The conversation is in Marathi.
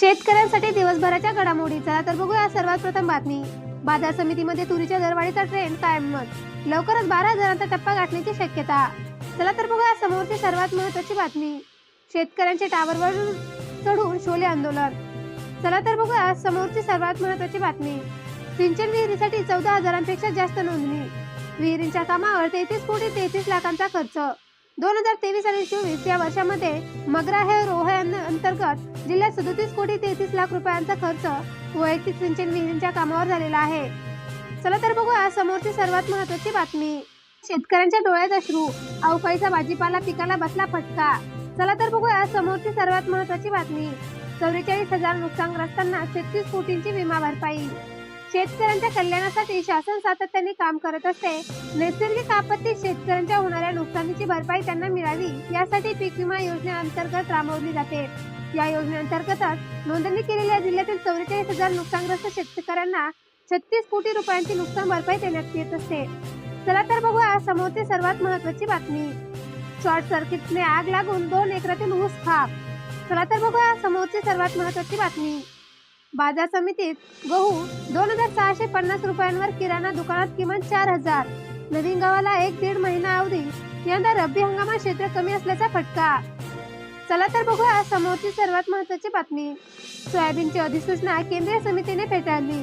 शेतकऱ्यांसाठी दिवसभराच्या घडामोडी चला तर बघूया सर्वात प्रथम बातमी. बाजार समितीमध्ये तुरीच्या दरवाढीचा ट्रेंड कायमच. लवकरच बारा हजारांचा टप्पा गाठण्याची शक्यता. चला तर बघूया समोरची सर्वात महत्वाची बातमी. शेतकऱ्यांचे टावरवर चढून शोले आंदोलन. चला तर बघूया समोरची सर्वात महत्वाची बातमी. सिंचन विहिरीसाठी चौदा हजारांपेक्षा जास्त नोंदणी. विहिरींच्या कामावर तेहतीस कोटी तेहतीस लाखांचा खर्च. दोन हजार तेवीस आणि चोवीस या वर्षामध्ये मगरा हे रोहे अंतर्गत जिल्ह्यात सदोतीस कोटी तेहतीस लाख रुपयांचा खर्च वैयक्तिक सिंचन विहिरींच्या कामावर झालेला आहे. चला तर बघूया समोरची सर्वात महत्वाची बातमी. शेतकऱ्यांच्या डोळ्यात अश्रू अवकाळीचा भाजीपाला पिकाला बसला फटका. चला तर बघूया समोरची सर्वात महत्वाची बातमी. चौवेचाळीस हजार नुकसानग्रस्तांना छत्तीस कोटींची विमा भरपाई. शेतकऱ्यांच्या कल्याणासाठी शासन सातत्याने काम करत असते. नैसर्गिक आपत्तीत शेतकऱ्यांच्या होणाऱ्या नुकसानीची भरपाई त्यांना मिळावी यासाठी पीक विमा योजनेअंतर्गत राबवली जाते. या योजनेअंतर्गतच नोंदणी केलेल्या जिल्ह्यातील चौवेचाळीस हजार नुकसानग्रस्त शेतकऱ्यांना छत्तीस कोटी रुपयांची नुकसान भरपाई देण्यात येत असते. चला तर बघूया समोरची सर्वात महत्वाची बातमी. शॉर्ट सर्किटने आग लागून दोन एकरातील ऊस खाप चला तर बघूया समोरची सर्वात महत्वाची बातमी. बाजार समितीत गहू दोन हजार सहाशे पन्नास रुपयांवर किराणा दुकानात किमान चार हजार. नवीन गावाला एक दीड महिना अवधी. यंदा रब्बी हंगामात क्षेत्र कमी असल्याचा फटका. चला तर बघूया समोरची सर्वात महत्वाची बातमी. सोयाबीनची अधिसूचना केंद्रीय समितीने फेटाळली.